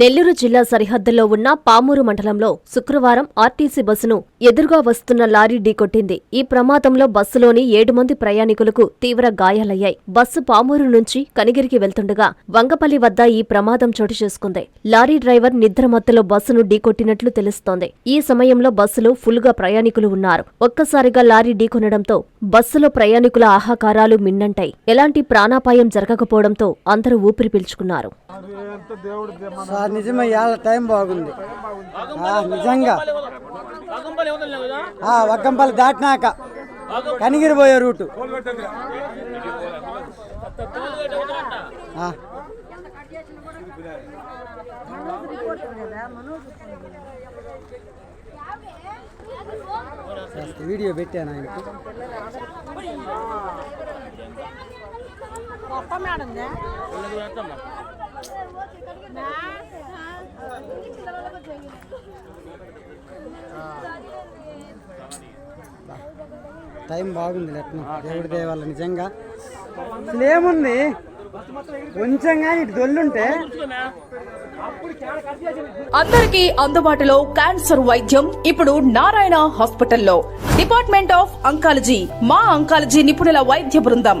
నెల్లూరు జిల్లా సరిహద్దుల్లో ఉన్న పామూరు మండలంలో శుక్రవారం ఆర్టీసీ బస్సును ఎదురుగా వస్తున్న లారీ ఢీకొట్టింది. ఈ ప్రమాదంలో బస్సులోని ఏడు మంది ప్రయాణికులకు తీవ్ర గాయాలయ్యాయి. బస్సు పామూరు నుంచి కనిగిరికి వెళ్తుండగా వంగపల్లి వద్ద ఈ ప్రమాదం చోటు చేసుకుంది. లారీ డ్రైవర్ నిద్రమత్తులో బస్సును ఢీకొట్టినట్లు తెలుస్తోంది. ఈ సమయంలో బస్సులో ఫుల్గా ప్రయాణికులు ఉన్నారు. ఒక్కసారిగా లారీ ఢీకొనడంతో బస్సులో ప్రయాణికుల ఆహాకారాలు మిన్నంటాయి. ఎలాంటి ప్రాణాపాయం జరగకపోవడంతో అందరూ ఊపిరి పీల్చుకున్నారు. సార్ నిజమే ఇవాళ టైం బాగుంది. నిజంగా. ఆ, వగ్గంపల్లి దాటినాక కనిగిరి పోయే రూటు. వీడియో పెట్టాను ఆయనకి. టైం బాగుంది లెట్నం. దేవుడి దయ నిజంగా. అసలు ఏముంది కొంచెం కానీ ఇటు దొల్లుంటే. అందరికీ అందుబాటులో క్యాన్సర్ వైద్యం ఇప్పుడు నారాయణ హాస్పిటల్లో. డిపార్ట్మెంట్ ఆఫ్ అంకాలజీ మా అంకాలజీ నిపుణుల వైద్య బృందం.